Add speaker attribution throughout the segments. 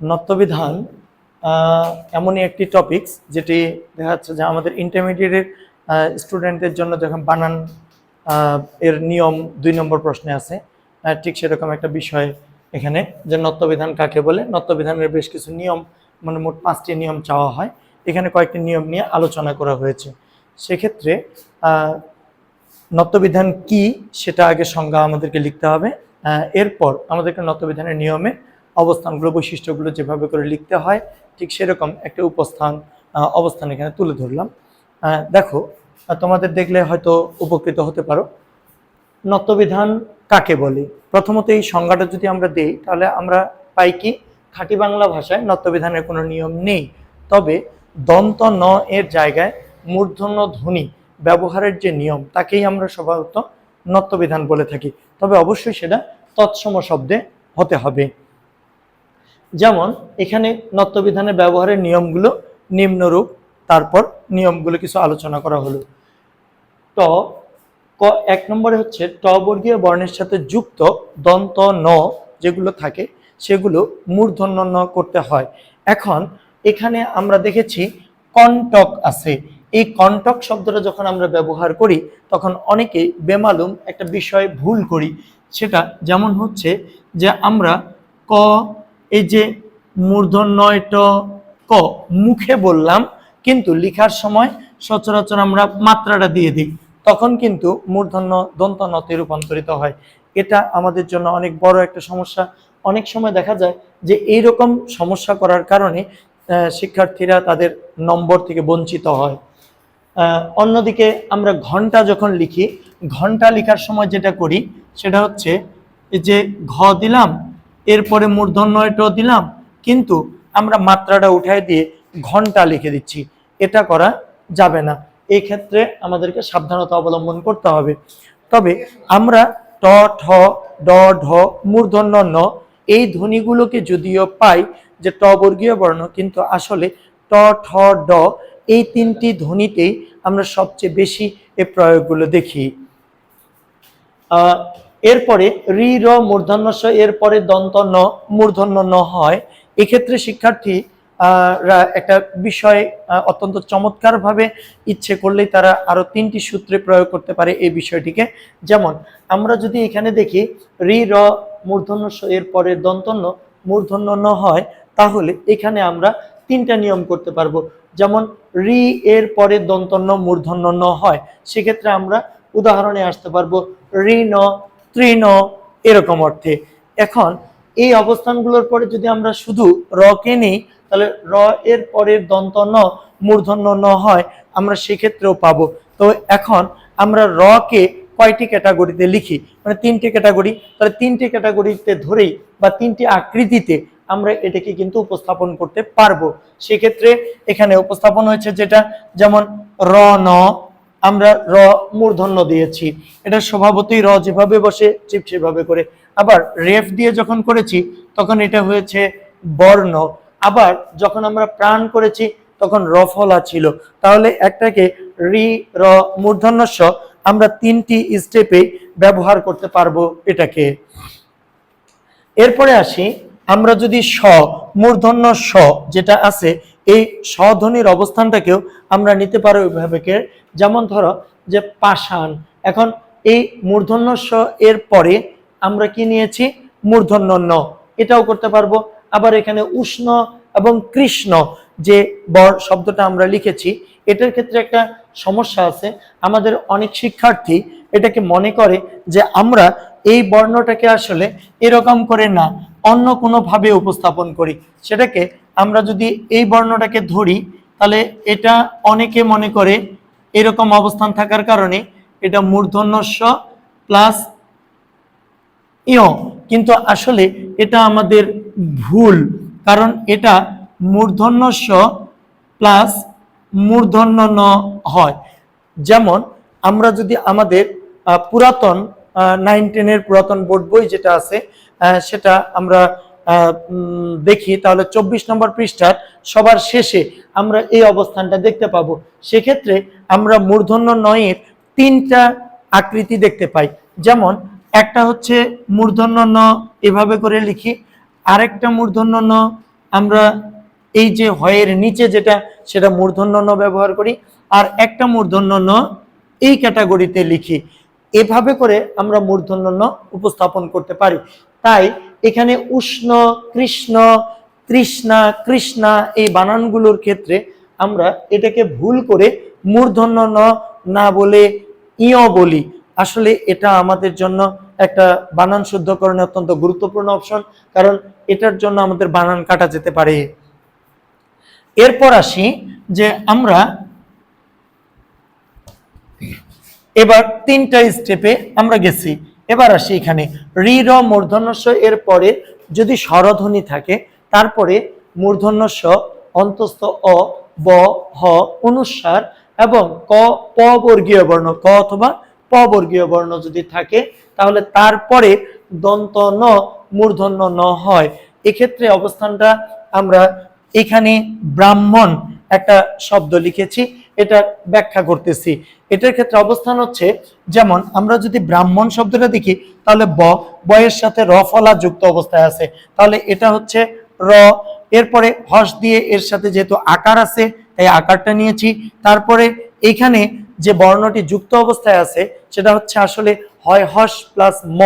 Speaker 1: নত্যবিধান এমনই একটি টপিকস যেটি দেখা যাচ্ছে যে আমাদের ইন্টারমিডিয়েটের স্টুডেন্টদের জন্য যখন বানান এর নিয়ম দুই নম্বর প্রশ্নে আছে। ঠিক সেরকম একটা বিষয় এখানে যে নত্যবিধান কাকে বলে? নত্যবিধানের বেশ কিছু নিয়ম মানে মোট পাঁচটি নিয়ম চাওয়া হয়। এখানে কয়েকটি নিয়ম নিয়ে আলোচনা করা হয়েছে। সেক্ষেত্রে নত্যবিধান কি সেটা আগে সংজ্ঞা আমাদেরকে লিখতে হবে। এরপর আমাদেরকে নত্যবিধানের নিয়মে অবস্থানগুলো, বৈশিষ্ট্যগুলো যেভাবে করে লিখতে হয়, ঠিক সেরকম একটা উপস্থান অবস্থান এখানে তুলে ধরলাম। দেখো, তোমাদের দেখলে হয়তো উপকৃত হতে পারো। নত্যবিধান কাকে বলে? প্রথমত এই সংজ্ঞাটা যদি আমরা দিই, তাহলে আমরা পাই কি? খাঁটি বাংলা ভাষায় নত্যবিধানের কোনো নিয়ম নেই। তবে দন্ত ন এর জায়গায় মূর্ধন্য ধ্বনি ব্যবহারের যে নিয়ম, তাকেই আমরা স্বভাবত নত্যবিধান বলে থাকি। তবে অবশ্যই সেটা তৎসম শব্দে হতে হবে। যেমন এখানে নত্যবিধানের ব্যবহারের নিয়মগুলো নিম্নরূপ, তারপর নিয়মগুলো কিছু আলোচনা করা হলো। ট, ক, এক নম্বরে হচ্ছে ট বর্গীয় বর্ণের সাথে যুক্ত দন্ত ন যেগুলো থাকে, সেগুলো মূর্ধন্য ন করতে হয়। এখন এখানে আমরা দেখেছি কন্টক আছে। এই কন্টক শব্দটা যখন আমরা ব্যবহার করি, তখন অনেকেই বেমালুম একটা বিষয় ভুল করি। সেটা যেমন হচ্ছে যে আমরা ক এই যে মূর্ধন্যয় ট ক, মুখে বললাম, কিন্তু লিখার সময় সচরাচর আমরা মাত্রাটা দিয়ে দিই, তখন কিন্তু মূর্ধন্য দন্ত নতে রূপান্তরিত হয়। এটা আমাদের জন্য অনেক বড় একটা সমস্যা। অনেক সময় দেখা যায় যে এই রকম সমস্যা করার কারণে শিক্ষার্থীরা তাদের নম্বর থেকে বঞ্চিত হয়। অন্যদিকে আমরা ঘণ্টা যখন লিখি, ঘণ্টা লেখার সময় যেটা করি, সেটা হচ্ছে যে ঘ দিলাম এরপরে মূর্ধন্যয় ট দিলাম, কিন্তু আমরা মাত্রাটা উঠাই দিয়ে ঘণ্টা লিখে দিচ্ছি। এটা করা যাবে না। এই ক্ষেত্রে আমাদেরকে সাবধানতা অবলম্বন করতে হবে। তবে আমরা ট, ঠ, ড, ঢ, মূর্ধন্য, ন, এই ধ্বনিগুলোকে যদিও পাই যে ট বর্গীয় বর্ণ, কিন্তু আসলে ট, ঠ, ড এই তিনটি ধ্বনিতেই আমরা সবচেয়ে বেশি এ প্রয়োগগুলো দেখি। এরপরে রি, র, মূর্ধন্য স, এরপরে দন্ত ন, মূর্ধন্য ন হয়। এক্ষেত্রে শিক্ষার্থী একটা বিষয় অত্যন্ত চমৎকারভাবে ইচ্ছে করলেই তারা আরও তিনটি সূত্রে প্রয়োগ করতে পারে এই বিষয়টিকে। যেমন, আমরা যদি এখানে দেখি, রি, র, মূর্ধন্য এর পরে দন্তন্য মূর্ধন্য ন হয়, তাহলে এখানে আমরা তিনটা নিয়ম করতে পারব। যেমন, রি, এর পরে দন্তন্য মূর্ধন্য ন হয়। সেক্ষেত্রে আমরা উদাহরণে আসতে পারব ঋণ তৃণ এরকম অর্থে। এখন এই অবস্থানগুলোর পরে যদি আমরা শুধু র কে নিই, তাহলে র এর পরের দন্ত ন, মূর্ধন্য ন হয়, আমরা সেক্ষেত্রেও পাবো। তো এখন আমরা র কে কয়টি ক্যাটাগরিতে লিখি? মানে তিনটি ক্যাটাগরি। তাহলে তিনটি ক্যাটাগরিতে ধরেই বা তিনটি আকৃতিতে আমরা এটাকে কিন্তু উপস্থাপন করতে পারব। সেক্ষেত্রে এখানে উপস্থাপন হয়েছে যেটা, যেমন র, ন আমরা র মূর্ধন্য দিয়েছি। এটা স্বভাবতই র যেভাবে বসে, ঠিক সেভাবে করে। আবার রেফ দিয়ে যখন করেছি, তখন এটা হয়েছে বর্ণ। আবার যখন আমরা প্রাণ করেছি, তখন রফলা ছিল। তাহলে একটাকে রি, র মূর্ধন্য স আমরা তিনটি স্টেপে ব্যবহার করতে পারব এটাকে। এরপরে আসি, আমরা যদি স মূর্ধন্য স যেটা আছে এই স্বধ্বনির অবস্থানটাকেও আমরা নিতে পারো কে। যেমন ধরো যে পাষাণ। এখন এই মূর্ধন্য স এর পরে আমরা কি নিয়েছি? মূর্ধন্য ন এটাও করতে পারব। আবার এখানে উষ্ণ এবং কৃষ্ণ যে বর শব্দটা আমরা লিখেছি, এটার ক্ষেত্রে একটা সমস্যা আছে। আমাদের অনেক শিক্ষার্থী এটাকে মনে করে যে আমরা এই বর্ণটাকে আসলে এরকম করে না। অন্য কোনোভাবে উপস্থাপন করি। সেটাকে আমরা যদি এই বর্ণটাকে ধরি, তাহলে এটা অনেকে মনে করে এরকম অবস্থান থাকার কারণে এটা মূর্ধন্য স প্লাস ইয়। কিন্তু আসলে এটা আমাদের ভুল, কারণ এটা মূর্ধন্য স প্লাস মূর্ধন্য ন হয়। যেমন আমরা যদি আমাদের পুরাতন নাইন টেনের পুরাতন বোর্ড বই যেটা আছে সেটা আমরা দেখি। তাহলে চব্বিশ নম্বর পৃষ্ঠার সবার শেষে আমরা এই অবস্থানটা দেখতে পাবো। সেক্ষেত্রে আমরা মূর্ধন্য নয়ের তিনটা আকৃতি দেখতে পাই। যেমন, একটা হচ্ছে মূর্ধন্য ন, এভাবে করে লিখি। আরেকটা মূর্ধন্য ন, আমরা এই যে হয়ের নিচে যেটা, সেটা মূর্ধন্য ন ব্যবহার করি। আর একটা মূর্ধন্য ন এই ক্যাটাগরিতে লিখি। এভাবে করে আমরা মূর্ধন্য উপস্থাপন করতে পারি। তাই এখানে উষ্ণ, কৃষ্ণ, তৃষ্ণা, কৃষ্ণা এই বানানগুলোর ক্ষেত্রে আমরা এটাকে ভুল করে মূর্ধন্য না বলে ইয় বলি। আসলে এটা আমাদের জন্য একটা বানান শুদ্ধকরণে অত্যন্ত গুরুত্বপূর্ণ অপশন, কারণ এটার জন্য আমাদের বানান কাটা যেতে পারে। এরপর আসি যে আমরা এবার তিনটা স্টেপে আমরা গেছি। এবার আসি এখানে। রি র মূর্ধন্যস্ব এর পরে যদি স্বরধ্বনি থাকে, তারপরে মূর্ধন্যস্ব অন্তস্থ অ, ব, হ অনুস্বার এবং ক প বর্গীয় বর্ণ, ক অথবা প বর্গীয় বর্ণ যদি থাকে, তাহলে তারপরে দন্ত ন, মূর্ধন্য ন হয়। এক্ষেত্রে অবস্থানটা আমরা এখানে ব্রাহ্মণ একটা শব্দ লিখেছি। এটা ব্যাখ্যা করতেছি। এটার ক্ষেত্রে অবস্থান হচ্ছে, যেমন আমরা যদি ব্রাহ্মণ শব্দটা দেখি, তাহলে ব, বয়ের সাথে র ফলা যুক্ত অবস্থায় আছে। তাহলে এটা হচ্ছে র, এরপরে হস দিয়ে এর সাথে যেহেতু আকার আছে, তাই আকারটা নিয়েছি। তারপরে এখানে যে বর্ণটি যুক্ত অবস্থায় আছে, সেটা হচ্ছে আসলে হয় হস প্লাস ম।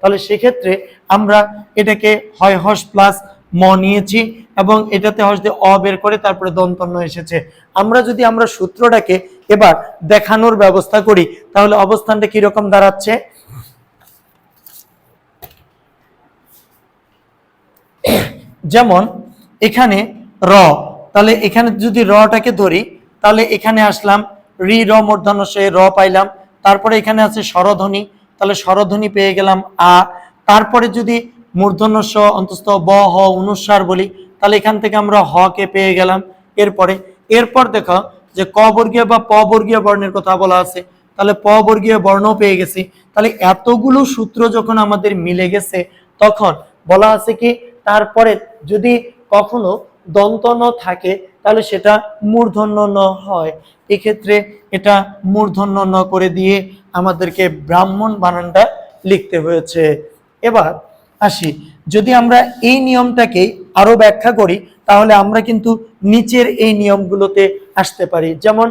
Speaker 1: তাহলে সেক্ষেত্রে আমরা এটাকে হয় হস প্লাস ম নিয়েছি এবং এটাতে দিয়ে অ বের করে তারপরে দন্তন্য এসেছে। আমরা যদি আমরা সূত্রটাকে এবার দেখানোর ব্যবস্থা করি, তাহলে অবস্থানটা কীরকম দাঁড়াচ্ছে? যেমন এখানে র, তাহলে এখানে যদি রটাকে ধরি, তাহলে এখানে আসলাম, রি, র মূর্ধন্য র পাইলাম, তারপরে এখানে আছে স্বরধ্বনি, তাহলে স্বরধ্বনি পেয়ে গেলাম আ, তারপরে যদি মূর্ধন্য স অন্তস্থ, ব, হ অনুস্বার বলি। তাহলে এখান থেকে আমরা হ কে পেয়ে গেলাম। এরপরে, এরপর দেখো যে ক বর্গীয় বা প বর্গীয় বর্ণের কথা বলা আছে। তাহলে প বর্গীয় বর্ণ পেয়ে গেছি। তাহলে এতগুলো সূত্র যখন আমাদের মিলে গেছে, তখন বলা আছে কি, তারপরে যদি কখনো দন্ত ন থাকে, তাহলে সেটা মূর্ধন্য ন হয়। এক্ষেত্রে এটা মূর্ধন্য ন করে দিয়ে আমাদেরকে ব্রাহ্মণ বানানটা লিখতে হয়েছে। এবার আসি। যদি আমরা এই নিয়মটাকে আরও ব্যাখ্যা করি, তাহলে আমরা কিন্তু নিচের এই নিয়মগুলোতে আসতে পারি। যেমন,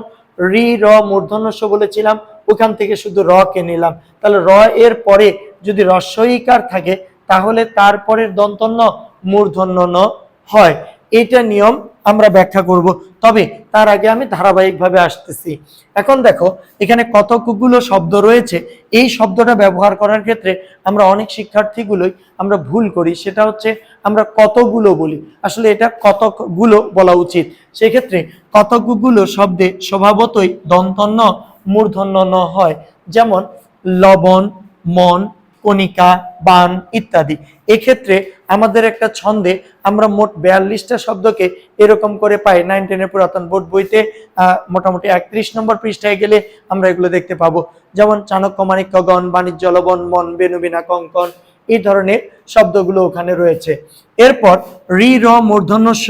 Speaker 1: রি, র, মূর্ধন্যস্ব বলেছিলাম, ওখান থেকে শুধু র কে নিলাম। তাহলে র এর পরে যদি রস্বইকার থাকে, তাহলে তারপরের দন্তন্য মূর্ধন্য ন হয়। এটা নিয়ম আমরা ব্যাখ্যা করব। তবে তার আগে আমি ধারাবাহিকভাবে আসতেছি। এখন দেখো, এখানে কতকগুলো শব্দ রয়েছে। এই শব্দটা ব্যবহার করার ক্ষেত্রে আমরা অনেক শিক্ষার্থীগুলোই আমরা ভুল করি। সেটা হচ্ছে আমরা কতগুলো বলি। আসলে এটা কতকগুলো বলা উচিত। সেক্ষেত্রে কতকগুলো শব্দে স্বভাবতই দন্তন্য, মূর্ধন্য ন হয়। যেমন, লবণ, মন কণিকা বান ইত্যাদি। এক্ষেত্রে আমাদের একটা ছন্দে আমরা মোট বিয়াল্লিশটা শব্দকে এরকম করে পাই। নাইন টেনের পুরাতন বোর্ড বইতে মোটামুটি একত্রিশ নম্বর পৃষ্ঠায় গেলে আমরা এগুলো দেখতে পাবো। যেমন চাণক্য, মাণিক্যগণ, বাণিজ্য, লবণ, মন বেনুবিনা কঙ্কন, এই ধরনের শব্দগুলো ওখানে রয়েছে। এরপর রি, র, মূর্ধন্যস্ব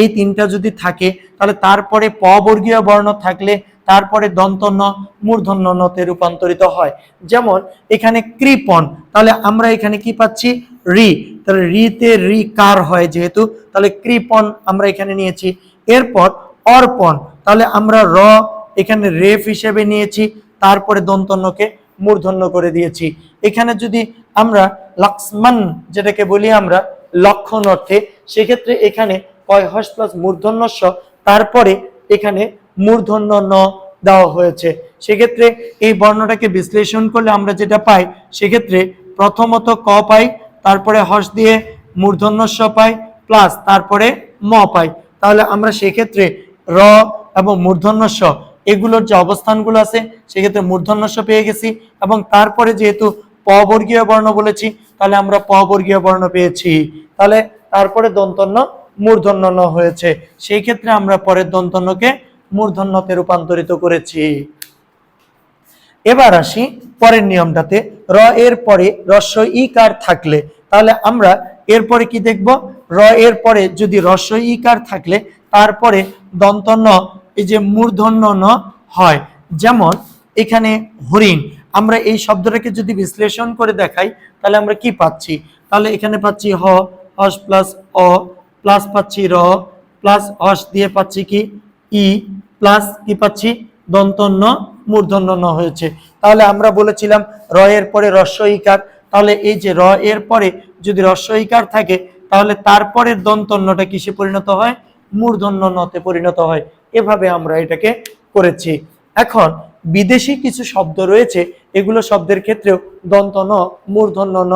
Speaker 1: এই তিনটা যদি থাকে, তাহলে তারপরে প বর্গীয় বর্ণ থাকলে তারপরে দন্তন্য মূর্ধন্য নতে রূপান্তরিত হয়। যেমন, এখানে কৃপন তাহলে আমরা এখানে কি পাচ্ছি? রি, তাহলে রিতে রি কার হয় যেহেতু, তাহলে কৃপন আমরা এখানে নিয়েছি। এরপর অর্পণ, তাহলে আমরা র এখানে রেফ হিসেবে নিয়েছি, তারপরে দন্তন্যকে মূর্ধন্য করে দিয়েছি। এখানে যদি আমরা লক্ষ্মণ যেটাকে বলি আমরা, লক্ষণ অর্থে, সেক্ষেত্রে এখানে কয় হস প্লাস মূর্ধন্যস্ব, তারপরে এখানে মূর্ধন্য ন দেওয়া হয়েছে। সেক্ষেত্রে এই বর্ণটাকে বিশ্লেষণ করলে আমরা যেটা পাই, সেক্ষেত্রে প্রথমত ক পাই, তারপরে হস দিয়ে মূর্ধন্যস্ব পাই, প্লাস তারপরে ম পাই। তাহলে আমরা সেক্ষেত্রে র এবং মূর্ধন্যস্ব এগুলোর যে অবস্থানগুলো আছে, সেক্ষেত্রে মূর্ধন্যস্ব পেয়ে গেছি এবং তারপরে যেহেতু প বর্গীয় বর্ণ বলেছি, তাহলে আমরা প বর্গীয় বর্ণ পেয়েছি। তাহলে তারপরে দন্তন্য মূর্ধন্য হয়েছে। সেই ক্ষেত্রে আমরা পরের দন্তন্যকে মূর্ধন্যতে রূপান্তরিত করেছি। এবার আসি পরের নিয়মটাতে। র এর পরে রস্ব ইকার থাকলে, তাহলে আমরা এরপরে কি দেখব? র এর পরে যদি রস্ব ইকার থাকলে, তারপরে দন্তন্য, এই যে মূর্ধন্য ন হয়, যেমন এখানে হরিণ, আমরা এই শব্দটাকে যদি বিশ্লেষণ করে দেখাই, তাহলে আমরা কি পাচ্ছি? তাহলে এখানে পাচ্ছি হ, হস প্লাস অ, প্লাস পাচ্ছি র, প্লাস অস দিয়ে পাচ্ছি কি? ই প্লাস কি পাচ্ছি? দন্তন্য, মূর্ধন্য ন হয়েছে। তাহলে আমরা বলেছিলাম র এর পরে রস্ব ইকার। তাহলে এই যে র এর পরে যদি রস্ব ইকার থাকে, তাহলে তারপরের দন্তন্যটা কিসে পরিণত হয়? মূর্ধন্য নতে পরিণত হয়। এভাবে আমরা এটাকে করেছি। এখন বিদেশি কিছু শব্দ রয়েছে, এগুলো শব্দের ক্ষেত্রেও দন্ত ন মূর্ধন্য ন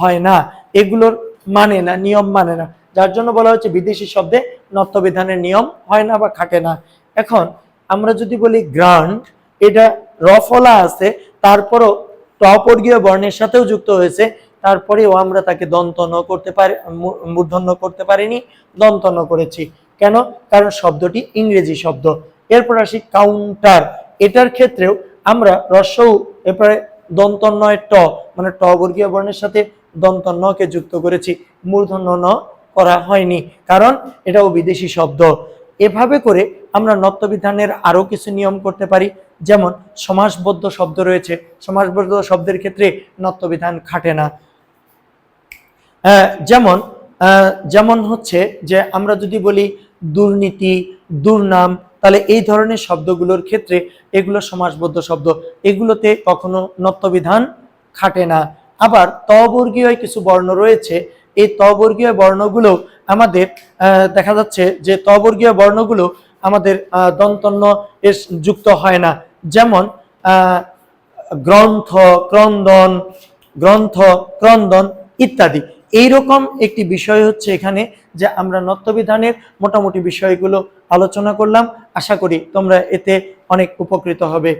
Speaker 1: হয় না। এগুলোর মানে না, নিয়ম মানে না। যার জন্য বলা হচ্ছে বিদেশি শব্দে নত্যবিধানের নিয়ম হয় না বা খাটে না। এখন আমরা যদি বলি গ্রান্ট এটা রফলা আছে, তারপরও টপর্গীয় বর্ণের সাথেও যুক্ত হয়েছে, তারপরেও আমরা তাকে দন্তন করতে পারি মূর্ধন্য করতে পারিনি দন্তন করেছি। কেন? কারণ শব্দটি ইংরেজি শব্দ। এরপর আসি কাউন্টার এটার ক্ষেত্রেও আমরা রস্যও এরপরে দন্তন্নয় ট মানে ট বর্গীয় বর্ণের সাথে দন্ত দন্তন্নকে যুক্ত করেছি, মূর্ধন্য ন করা হয়নি। কারণ এটাও বিদেশি শব্দ। এভাবে করে আমরা নত্যবিধানের আরও কিছু নিয়ম করতে পারি। যেমন, সমাসবদ্ধ শব্দ রয়েছে। সমাসবদ্ধ শব্দের ক্ষেত্রে নত্যবিধান খাটে না। যেমন যেমন হচ্ছে যে, আমরা যদি বলি দুর্নীতি, দুর্নাম, তাহলে এই ধরনের শব্দগুলোর ক্ষেত্রে এগুলো সমাসবদ্ধ শব্দ। এগুলোতে কখনো নত্যবিধান খাটে না। আবার তবর্গীয় কিছু বর্ণ রয়েছে। এই তবর্গীয় বর্ণগুলো আমাদের দেখা যাচ্ছে যে, তবর্গীয় বর্ণগুলো আমাদের দন্তন্য এস যুক্ত হয় না। যেমন গ্রন্থ, ক্রন্দন গ্রন্থ, ক্রন্দন ইত্যাদি। এই রকম একটি বিষয় হচ্ছে এখানে যে আমরা নত্যবিধানের মোটামুটি বিষয়গুলো আলোচনা করলাম। আশা করি তোমরা এতে অনেক উপকৃত হবে।